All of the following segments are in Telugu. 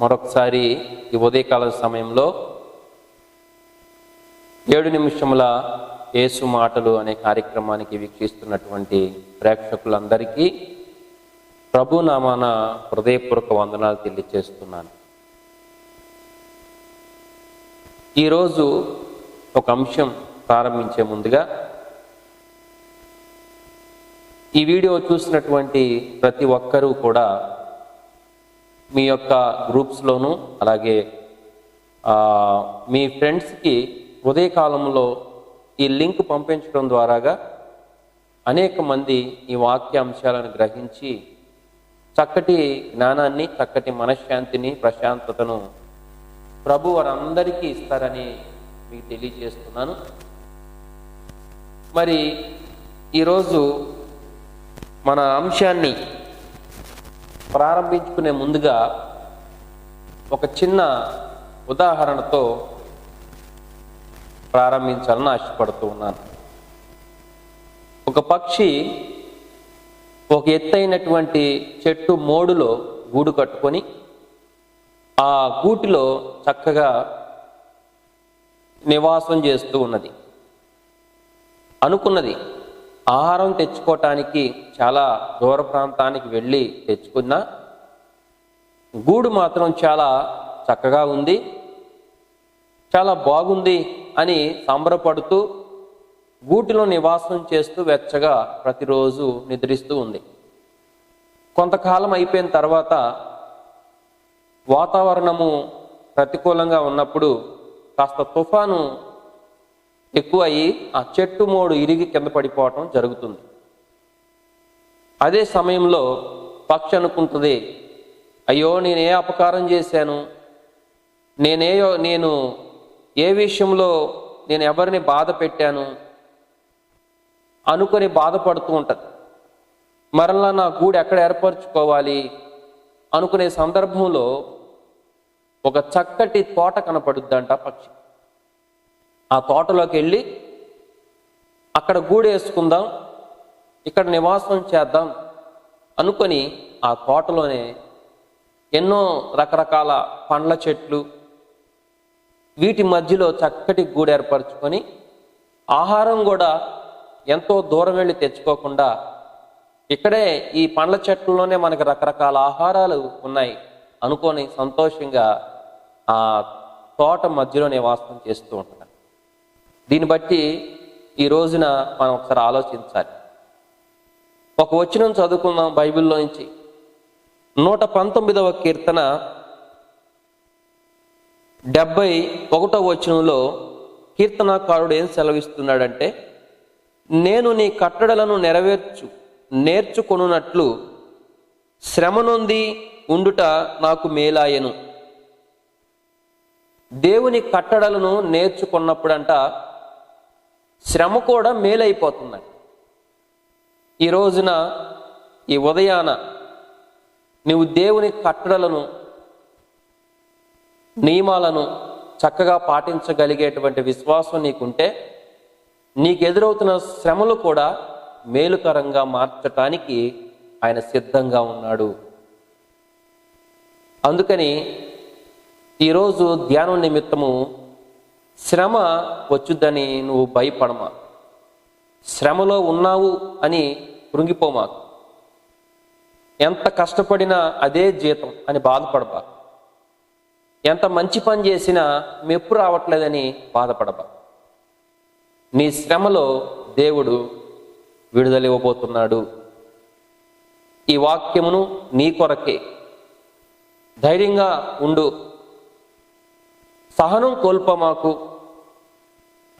మరొకసారి ఈ ఉదయకాల సమయంలో ఏడు నిమిషముల యేసు మాటలు అనే కార్యక్రమానికి వీక్షిస్తున్నటువంటి ప్రేక్షకులందరికీ ప్రభునామాన హృదయపూర్వక వందనాలు తెలియజేస్తున్నాను ఈరోజు ఒక అంశం ప్రారంభించే ముందుగా ఈ వీడియో చూసినటువంటి ప్రతి ఒక్కరూ కూడా మీ యొక్క గ్రూప్స్లోనూ అలాగే మీ ఫ్రెండ్స్కి ఉదయకాలంలో ఈ లింక్ పంపించడం ద్వారాగా అనేక మంది ఈ వాక్యాంశాలను గ్రహించి చక్కటి జ్ఞానాన్ని చక్కటి మనశ్శాంతిని ప్రశాంతతను ప్రభు వారందరికీ ఇస్తారని మీకు తెలియజేస్తున్నాను. మరి ఈరోజు మన అంశాన్ని ప్రారంభించుకునే ముందుగా ఒక చిన్న ఉదాహరణతో ప్రారంభించాలని ఆశపడుతూ ఉన్నాను. ఒక పక్షి ఒక ఎత్తైనటువంటి చెట్టు మోడులో గూడు కట్టుకొని ఆ గూటిలో చక్కగా నివాసం చేస్తూ ఉన్నది. అనుకున్నది ఆహారం తెచ్చుకోవటానికి చాలా దూర ప్రాంతానికి వెళ్ళి తెచ్చుకున్నా గూడు మాత్రం చాలా చక్కగా ఉంది. చాలా బాగుంది అని సంబరపడుతూ గూటిలో నివాసం చేస్తూ వెచ్చగా ప్రతిరోజు నిద్రిస్తూ ఉంది. కొంతకాలం అయిపోయిన తర్వాత వాతావరణము ప్రతికూలంగా ఉన్నప్పుడు కాస్త తుఫాను ఎక్కువ అయ్యి ఆ చెట్టు మోడు ఇరిగి కింద పడిపోవటం జరుగుతుంది. అదే సమయంలో పక్షి అనుకుంటుంది అయ్యో నేనే అపకారం చేశాను. నేనేయో నేను ఏ విషయంలో నేను ఎవరిని బాధ పెట్టాను? అనుకొని బాధపడుతూ ఉంటుంది. మరలా నా గూడు ఎక్కడ ఏర్పరచుకోవాలి? అనుకునే సందర్భంలో ఒక చక్కటి తోట కనపడుద్దంట పక్షి. ఆ తోటలోకి వెళ్ళి అక్కడ గూడు వేసుకుందాం ఇక్కడ నివాసం చేద్దాం అనుకొని ఆ తోటలోనే ఎన్నో రకరకాల పండ్ల చెట్లు వీటి మధ్యలో చక్కటి గూడు ఏర్పరచుకొని ఆహారం కూడా ఎంతో దూరం వెళ్ళి తెచ్చుకోకుండా ఇక్కడే ఈ పండ్ల చెట్లలోనే మనకి రకరకాల ఆహారాలు ఉన్నాయి అనుకొని సంతోషంగా ఆ తోట మధ్యలో నివాసం చేస్తూ ఉంటాం. దీన్ని బట్టి ఈ రోజున మనం ఒకసారి ఆలోచించాలి. ఒక వచనం చదువుకుందాం బైబిల్లో నుంచి. నూట పంతొమ్మిదవ కీర్తన డెబ్బై ఒకటో వచనంలో కీర్తనాకారుడు ఏం సెలవిస్తున్నాడంటే నేను నీ కట్టడలను నెరవేర్చు నేర్చుకొనున్నట్లు శ్రమ నొంది ఉండుట నాకు మేలాయను. దేవుని కట్టడలను నేర్చుకున్నప్పుడంట శ్రమ కూడా మేలైపోతుందండి. ఈ రోజున ఈ ఉదయాన నీవు దేవుని కట్టడలను నియమాలను చక్కగా పాటించగలిగేటువంటి విశ్వాసం నీకుంటే నీకు ఎదురవుతున్న శ్రమలు కూడా మేలుకరంగా మార్చటానికి ఆయన సిద్ధంగా ఉన్నాడు. అందుకని ఈరోజు ధ్యానం నిమిత్తము శ్రమ వచ్చుద్దని నువ్వు భయపడమా? శ్రమలో ఉన్నావు అని కృంగిపోమా? ఎంత కష్టపడినా అదే జీతం అని బాధపడబా ఎంత మంచి పని చేసినా మెప్పు రావట్లేదని బాధపడబా నీ శ్రమలో దేవుడు విడుదల ఇవ్వబోతున్నాడు. ఈ వాక్యమును నీ కొరకే. ధైర్యంగా ఉండు. సహనం కోల్పమాకు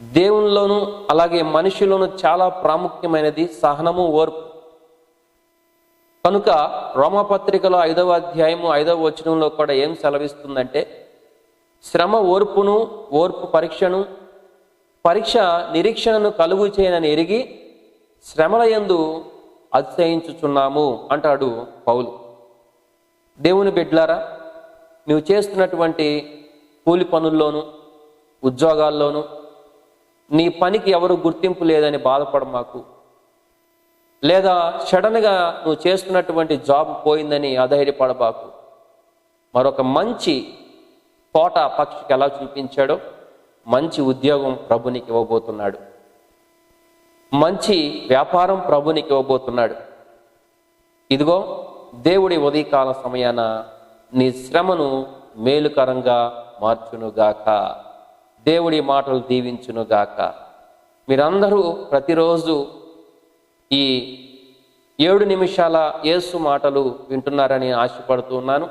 దేవునిలోను అలాగే మనిషిలోను చాలా ప్రాముఖ్యమైనది సహనము ఓర్పు. కనుక రోమపత్రికలో ఐదవ అధ్యాయము ఐదవ వచనంలో కూడా ఏం సెలవిస్తుందంటే శ్రమ ఓర్పును ఓర్పు పరీక్షను పరీక్ష నిరీక్షణను కలుగు చేయనని ఎరిగి శ్రమల యందు అతిశయించుచున్నాము అంటాడు పౌలు. దేవుని బిడ్లారా నువ్వు చేస్తున్నటువంటి కూలి పనుల్లోనూ ఉద్యోగాల్లోనూ నీ పనికి ఎవరు గుర్తింపు లేదని బాధపడ మాకు. లేదా సడన్గా నువ్వు చేస్తున్నటువంటి జాబ్ పోయిందని అధైర్యపడబాకు మరొక మంచి కోట పక్షికి ఎలా చూపించాడో మంచి ఉద్యోగం ప్రభునికి ఇవ్వబోతున్నాడు. మంచి వ్యాపారం ప్రభునికి ఇవ్వబోతున్నాడు. ఇదిగో దేవుడి ఉదయకాల సమయాన నీ శ్రమను మేలుకరంగా మార్చునుగాక. దేవుడి మాటలు దీవించునుగాక. మీరందరూ ప్రతిరోజు ఈ ఏడు నిమిషాల యేసు మాటలు వింటున్నారని ఆశపడుతున్నాను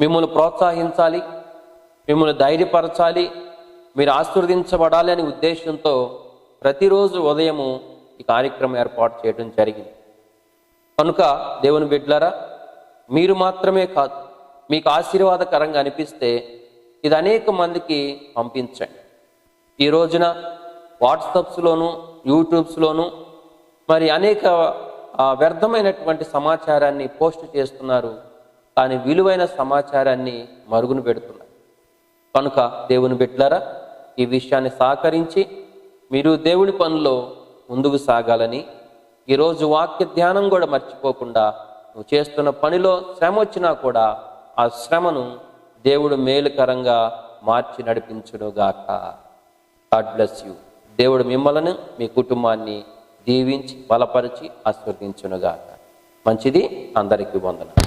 మిమ్మల్ని ప్రోత్సహించాలి మిమ్మల్ని ధైర్యపరచాలి మీరు ఆశీర్వదించబడాలి అనే ఉద్దేశంతో ప్రతిరోజు ఉదయము ఈ కార్యక్రమం ఏర్పాటు చేయడం జరిగింది. కనుక దేవుని బిడ్లరా మీరు మాత్రమే కాదు మీకు ఆశీర్వాదకరంగా అనిపిస్తే ఇది అనేక మందికి పంపించండి. ఈ రోజున వాట్సప్స్లోను యూట్యూబ్స్లోను మరి అనేక వ్యర్థమైనటువంటి సమాచారాన్ని పోస్ట్ చేస్తున్నారు. కానీ విలువైన సమాచారాన్ని మరుగున పెడుతున్నారు. కనుక దేవుని బిడ్డలారా ఈ విషయాన్ని సహకరించి మీరు దేవుని పనిలో ముందుకు సాగాలని ఈరోజు వాక్య ధ్యానం కూడా మర్చిపోకుండా నువ్వు చేస్తున్న పనిలో శ్రమ వచ్చినా కూడా ఆ శ్రమను దేవుడు మేలుకరంగా మార్చి నడిపించునుగాక. గాడ్ బ్లెస్ యూ దేవుడు మిమ్మల్ని మీ కుటుంబాన్ని దీవించి బలపరిచి ఆస్వర్దించునుగాక మంచిది. అందరికీ వందన